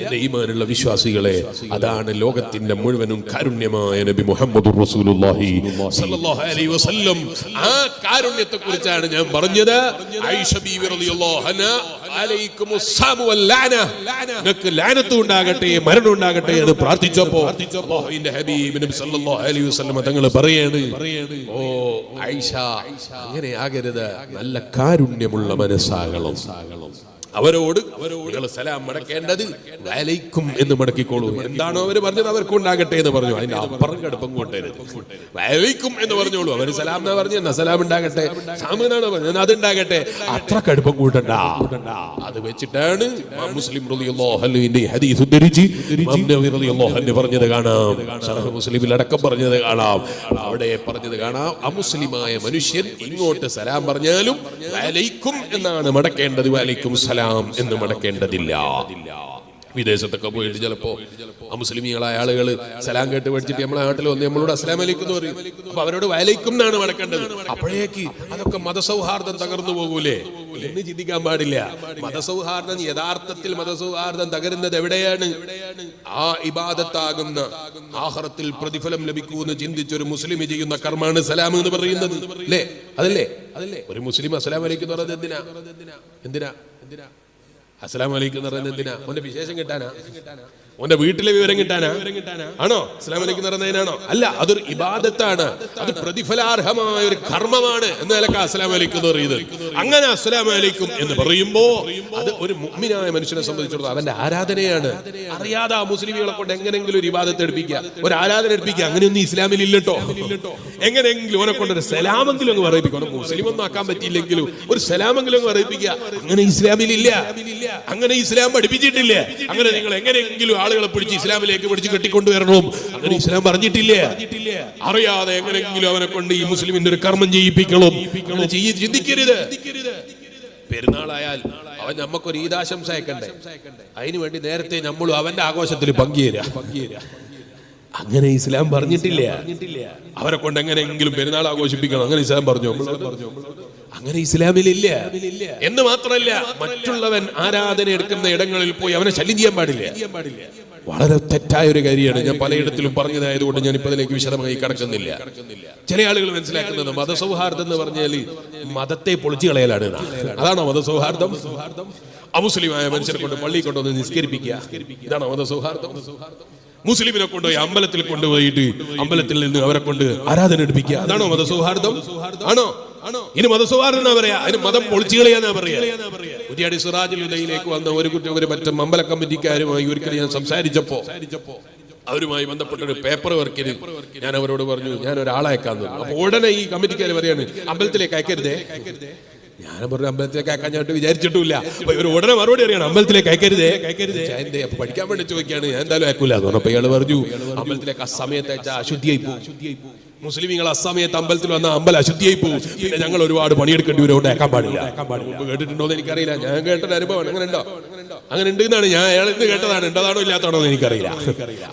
എന്റെ വിശ്വാസികളെ അതാണ് ലോകത്തിന്റെ മുഴുവനും കാരുണ്യമായ നബി മുഹമ്മദ് റസൂലുള്ളാഹി സ്വല്ലല്ലാഹു അലൈഹി വസല്ലം. ആ കാരുണ്യത്തെ കുറിച്ചാണ് ഞാൻ പറഞ്ഞത്. ആയിഷ ബീവി റളിയല്ലാഹു അൻഹാ അലൈക്കുമുസ്സാമു വല്ലാന നിങ്ങൾക്ക് ലാനത്തും ഉണ്ടാകട്ടെ മരണം ഉണ്ടാകട്ടെ എന്ന് പ്രാർത്ഥിച്ചപ്പോ അള്ളാഹുവിന്റെ ഹബീബ് നബി സല്ലല്ലാഹു അലൈഹി വസല്ലം തങ്ങൾ പറയാണ് ഓ ആയിഷ അങ്ങനെ ആകരുത്. നല്ല കാരുണ്യമുള്ള മനസ്സാകണം. അവരോട് നിങ്ങൾ സലാം മടക്കേണ്ടത് വലൈക്കും എന്ന് മടക്കിക്കോളൂ. എന്താണോ അവർ പറഞ്ഞത് അവർക്ക് ഉണ്ടാകട്ടെ എന്ന് പറഞ്ഞു. അതിന്റെ അപ്പുറം കടുപ്പം കൊണ്ടരുത് വലൈക്കും എന്ന് പറഞ്ഞോളൂ. അവർ സലാം എന്നാ പറഞ്ഞു എന്നാ സലാം ഉണ്ടാകട്ടെ? സാമെന്നാണ് പറഞ്ഞത്? അതുണ്ടാകട്ടെ? അത്ര കടുപ്പം കൂട്ടണ്ട. അത് വെച്ചിട്ടാണ് മുസ്ലിം ഹദീസ് ഉദ്ധരിച്ച് പറഞ്ഞത് കാണാം. മുസ്ലിമിൽ അടക്കം പറഞ്ഞത് കാണാം. അവിടെ പറഞ്ഞത് കാണാം. അമുസ്ലിമായ മനുഷ്യൻ ഇങ്ങോട്ട് സലാം പറഞ്ഞാലും വലൈക്കും എന്നാണ് മടക്കേണ്ടത്. വലൈക്കും സലാം. എന്ന് മടക്കേണ്ടതില്ല. വിദേശത്തൊക്കെ പോയിട്ട് ചിലപ്പോ മുസ്ലിമികളായ ആളുകൾ സലാം കേട്ട് പഠിച്ചിട്ട് നമ്മളെ നാട്ടിൽ വന്ന് നമ്മളോട് അസ്ലാം അലൈക്കും എന്ന് പറയും. അപ്പൊ അവരോട് വലൈക്കും എന്നാണ് മടക്കേണ്ടത്. അപ്പോഴേക്ക് അതൊക്കെ മതസൗഹാർദ്ദം തകർന്നു പോകൂലേ? എന്ന് ചിന്തിക്കാൻ പാടില്ല. മതസൗഹാർദ്ദം യഥാർത്ഥത്തിൽ മതസൗഹാർദ്ദം തകരുന്നത് എവിടെയാണ്? ആ ഇബാദത്താകുന്ന ആഹ്റത്തിൽ പ്രതിഫലം ലഭിക്കൂന്ന് ചിന്തിച്ചൊരു മുസ്ലിം ചെയ്യുന്ന കർമാണ് സലാം എന്ന് പറയുന്നത്. അല്ലേ? അതല്ലേ? അതല്ലേ? ഒരു മുസ്ലിം അസ്ലാം അലൈക്കും എന്ന് പറയുന്നത് എന്തിനാ? എന്തിനാ? എന്തിനാ? അസ്സലാം വലൈക്കും എന്ന് പറയുന്നത് എന്തിനാ? ഓന്റെ വിശേഷം കിട്ടാനാ? ഓന്റെ വീട്ടിലെ വിവരം കിട്ടാനാ? ആണോ? ഇസ്ലാമിലേക്ക് നടന്നതിനാണോ അല്ല അതൊരു ഇബാദത്താണ്. അത് പ്രതിഫലാർഹമായ ഒരു കർമ്മമാണ് എന്ന നിലയ്ക്ക് അസ്ലാം എന്ന് പറയുന്നത്. അങ്ങനെ അസ്ലാം അലൈക്കും എന്ന് പറയുമ്പോ അത് ഒരു മുഗ്മിനായ മനുഷ്യനെ സംബന്ധിച്ചിടത്തോളം അവന്റെ ആരാധനയാണ്. അറിയാതെ ആ മുസ്ലിമുകളെ കൊണ്ട് എങ്ങനെങ്കിലും ഒരു ഇബാദത്ത് എടുപ്പിക്കുക. ഒരു ആരാധന എടുപ്പിക്കുക. അങ്ങനെയൊന്നും ഇസ്ലാമിൽ ഇല്ലട്ടോ. എങ്ങനെയെങ്കിലും ഓനെ കൊണ്ട് ഒരു സലാമെങ്കിലും അങ്ങ് പറയിപ്പിക്കും മുസ്ലിം ഒന്നും ആക്കാൻ പറ്റിയില്ലെങ്കിലും ഒരു സലാമെങ്കിലും അങ്ങ് പറയിപ്പിക്കുക. അങ്ങനെ ഇസ്ലാമിൽ ഇല്ല. അങ്ങനെ ഇസ്ലാം പഠിപ്പിച്ചിട്ടില്ല. അങ്ങനെ നിങ്ങൾ എങ്ങനെയെങ്കിലും ആളുകളെ പിടിച്ച് ഇസ്ലാമിലേക്ക് പിടിച്ച് കെട്ടിക്കൊണ്ടുവരണം. അങ്ങനെ ഇസ്ലാം പറഞ്ഞിട്ടില്ലേ? അറിയാതെ എങ്ങനെയെങ്കിലും അവനെ കൊണ്ട് ഈ മുസ്ലിമിന്റെ ഒരു കർമ്മം ചെയ്യിപ്പിക്കണം. ചിന്തിക്കരുത്. പെരുന്നാളായാൽ അവൻ നമുക്കൊരു ഈദാശംസ അയക്കണ്ടേ? അതിനു വേണ്ടി നേരത്തെ നമ്മളും അവന്റെ ആഘോഷത്തിൽ പങ്കുചേരാ പങ്കുചേരുക. അങ്ങനെ ഇസ്ലാം പറഞ്ഞിട്ടില്ല. അവരെ കൊണ്ട് എങ്ങനെയെങ്കിലും പെരുന്നാൾ ആഘോഷിപ്പിക്കണം. അങ്ങനെ ഇസ്ലാം പറഞ്ഞു? അങ്ങനെ ഇസ്ലാമിലില്ല. എന്ന് മാത്രമല്ല മറ്റുള്ളവൻ ആരാധന എടുക്കുന്ന ഇടങ്ങളിൽ പോയി അവനെ ശല്യം ചെയ്യാൻ പാടില്ല. വളരെ തെറ്റായ ഒരു കാര്യമാണ്. ഞാൻ പലയിടത്തിലും പറഞ്ഞതായതുകൊണ്ട് ഞാൻ ഇപ്പൊ അതിലേക്ക് വിശദമായി കടക്കുന്നില്ല. ചില ആളുകൾ മനസ്സിലാക്കുന്നത് മതസൗഹാർദ്ദം എന്ന് പറഞ്ഞാൽ മതത്തെ പൊളിച്ചു കളയലാണ്. അതാണോ മതസൗഹാർദ്ദം? അമുസ്ലിമായ മനുഷ്യരെ കൊണ്ട് പള്ളിയിൽ കൊണ്ടുവന്ന് നിസ്കരിപ്പിക്കുക. ഇതാണോ മതസൗഹാർദ്ദം? മുസ്ലിമിനെ കൊണ്ടുപോയി അമ്പലത്തിൽ കൊണ്ടുപോയിട്ട് അമ്പലത്തിൽ നിന്ന് അവരെ കൊണ്ട് ആരാധന എടുപ്പിക്കുക. അതാണോ മതസൗഹാർദ്ദം? ആണോ? ഇനി മതസൗഹാർദ്ദം പറയാ? അതിന് മതം പൊളിച്ചു കളയാന്നാ പറയാ? കുറ്റിയാടി സിറാജുൽ ഉദയിലേക്ക് വന്ന ഒരു കുറ്റം ഒരു മറ്റും അമ്പല കമ്മിറ്റിക്കാരുമായി ഒരിക്കൽ ഞാൻ സംസാരിച്ചപ്പോ അവരുമായി ബന്ധപ്പെട്ട ഒരു പേപ്പർ വർക്കിന് ഞാൻ അവരോട് പറഞ്ഞു ഞാൻ ഒരാളെ തന്നു അപ്പൊ ഉടനെ ഈ കമ്മിറ്റിക്കാർ പറയാണ് അമ്പലത്തിലേക്ക് അയക്കരുതേ. ഞാൻ പറഞ്ഞു അമ്പലത്തിലേക്ക് അയക്കാൻ ഞാൻ വിചാരിച്ചിട്ടില്ല അപ്പൊ ഇവർ ഉടനെ മറുപടി അറിയണം അമ്പലത്തിലേക്ക് അയക്കരുതേ അയക്കരുതേ. അപ്പൊ പഠിക്കാൻ വേണ്ടി ചോദിക്കാണ് ഞാൻ എന്തായാലും അയക്കൂല? എന്ന് പറഞ്ഞപ്പോ ഇയാൾ പറഞ്ഞു അമ്പലത്തിലേക്ക് ആ സമയത്ത് അയച്ചാൽ അശുദ്ധിയായി പോകും മുസ്ലിമീങ്ങൾ അസമയത്ത് അമ്പലത്തിൽ വന്ന അമ്പല അശുദ്ധിയായി പോകും പിന്നെ ഞങ്ങൾ ഒരുപാട് പണിയെടുക്കേണ്ടി വരും. ഏക്കാൻ പാടില്ല. മുമ്പ് കേട്ടിട്ടുണ്ടോ എന്ന് എനിക്കറിയില്ല. ഞാൻ കേട്ടൊരു അനുഭവമാണ്. അങ്ങനെ ഉണ്ടോ അങ്ങനെ ഉണ്ട് എന്നാണ് ഞാൻ അയാൾ ഇന്ന് കേട്ടതാണ്. ഉണ്ടതാണോ ഇല്ലാത്തതാണോ എന്ന് എനിക്കറിയില്ല.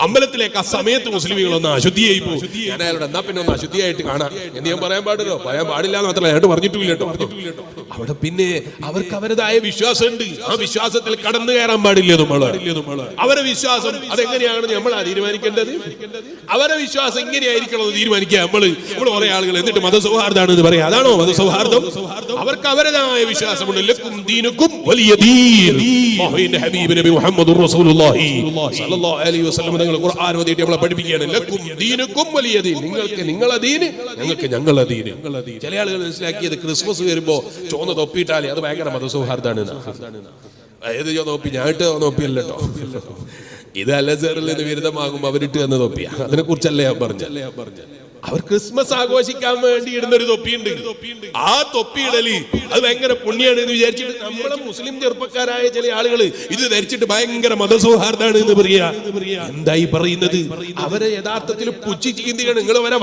അമ്പലത്തിലേക്ക് ആ സമയത്ത് മുസ്ലിമീങ്ങൾ ഒന്ന് അശുദ്ധിയായി പോകും ഞാൻ അയാളോട് എന്നാ പിന്നെ ഒന്ന് അശുദ്ധിയായിട്ട് കാണാം. എന്ന് ഞാൻ പറയാൻ പാടില്ലോ. പറയാൻ പാടില്ല എന്ന് മാത്രമല്ല ഞാൻ പറഞ്ഞിട്ടില്ല അവിടെ പിന്നെ അവർക്ക് അവരുടേതായ വിശ്വാസമുണ്ട്. ആ വിശ്വാസത്തിൽ കടന്നു കയറാൻ പാടില്ല അവരെ വിശ്വാസം അതെങ്ങനെയാണ് നമ്മൾ തീരുമാനിക്കേണ്ടത്? അവരെ വിശ്വാസം എങ്ങനെയായിരിക്കണം തീരുമാനിക്കുക? നമ്മൾ നമ്മൾ കുറെ ആളുകൾ എന്നിട്ട് മതസൗഹാർദ്ദമാണ് എന്ന് പറയാം. അതാണോ മതസൗഹാർദ്ദം? അവർക്ക് അവരുടേതായ വിശ്വാസമുണ്ട്. ലക്കും ദീനുക്കും വലിയ ഹബീബ് നബി റസൂലുള്ളാഹി അലൈഹി വസല്ലം ഖുർആൻ ഓതിയിട്ട് പഠിപ്പിക്കുകയാണ്. ലക്കും വലിയ ദീൻ. നിങ്ങൾക്ക് നിങ്ങളെ ദീൻ ദീൻ. ചില ആളുകൾ മനസ്സിലാക്കിയത് ക്രിസ്മസ് വരുമ്പോ ചോന്ന തൊപ്പിയിട്ടാലേ അത് ഭയങ്കര മതസൗഹാർദ്ദമാണ്. ഏത് നോപ്പി ഞാൻ ഇട്ട് നോപ്പിയല്ലോ ഇത് അലസറിൽ നിന്ന് വിരുദ്ധമാകും അവരിട്ട് എന്ന് തൊപ്പിയ. അതിനെ കുറിച്ചല്ലേ ഞാൻ പറഞ്ഞു അവർ ക്രിസ്മസ് ആഘോഷിക്കാൻ വേണ്ടി ഇടുന്ന ഒരു തൊപ്പിയുണ്ട്. ആ തൊപ്പി ഇടലി. അത് ഭയങ്കര പുണ്യാണ് എന്ന് വിചാരിച്ചിട്ട് നമ്മളെ മുസ്ലിം ചെറുപ്പക്കാരായ ചില ആളുകൾ ഇത് ധരിച്ചിട്ട് ഭയങ്കര മതസൗഹാർദ്ദമാണ് എന്ന് പറയാ. എന്തായി പറയുന്നത്? അവരെ യഥാർത്ഥത്തിൽ പുച്ഛി ചിന്തിക്കണം. നിങ്ങൾ അവരെ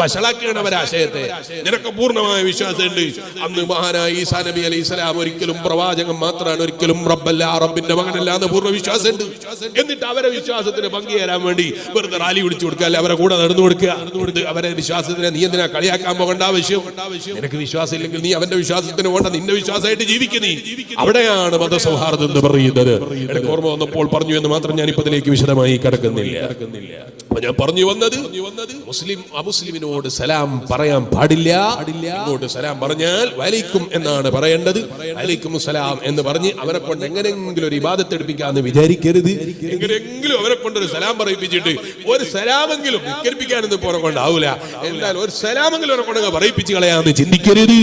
അവരെ ആശയത്തെ. നിനക്ക് പൂർണമായ വിശ്വാസമുണ്ട്. അന്ന് മഹാനായ ഈസാ നബി അലൈഹി സ്വലാം ഒരിക്കലും പ്രവാചകൻ മാത്രമാണ് ഒരിക്കലും റബ്ബല്ല റബ്ബിന്റെ മകനല്ല എന്ന് പൂർണ വിശ്വാസമുണ്ട്. എന്നിട്ട് അവരെ വിശ്വാസത്തിന് പങ്കുചേരാൻ വേണ്ടി വെറുതെ റാലി വിളിച്ചു കൊടുക്കുക അല്ലെ അവരെ കൂടെ നടന്നു കൊടുക്കുക. അവരെ വിശ്വാസം വിശ്വാസത്തിനെ നീ എന്തിനാ കളിയാക്കാൻ പോകേണ്ട ആവശ്യം? നിനക്ക് വിശ്വാസം ഇല്ലെങ്കിൽ നീ അവന്റെ വിശ്വാസത്തിന് പോകണ്ട നിന്റെ വിശ്വാസമായിട്ട് ജീവിക്കുന്നീ അവിടെയാണ് മതസൗഹാർദ്ദം എന്ന് പറയുന്നത്. എനിക്ക് ഓർമ്മ വന്നപ്പോൾ പറഞ്ഞു എന്ന് മാത്രം ഞാൻ ഇപ്പത്തിലേക്ക് വിശദമായി കിടക്കുന്നില്ല. അപ്പൊ ഞാൻ പറഞ്ഞു വന്നത് മുസ്ലിം അമുസ്ലിമിനോട് സലാം പറയാൻ പാടില്ല. ഇങ്ങോട്ട് സലാം പറഞ്ഞാൽ വലൈക്കും എന്നാണ് പറയേണ്ടത്. വലൈക്കും സലാം എന്ന് പറഞ്ഞ് അവരെ കൊണ്ട് എങ്ങനെയെങ്കിലും ഒരു ഇബാദത്ത് എടുപ്പിക്കാന്ന് വിചാരിക്കരുത്. എങ്ങനെയെങ്കിലും അവരെ കൊണ്ട് ഒരു സലാം പറയിപ്പിച്ചിട്ട് ഒരു സലാമെങ്കിലും നിക്കരിപ്പിക്കാനൊന്നും പോരെ കൊണ്ടാവൂല. എന്നാൽ ഒരു സലാമെങ്കിലും കൊടുക്കുക പറയിപ്പിച്ച് കളയാന്ന് ചിന്തിക്കരുത്.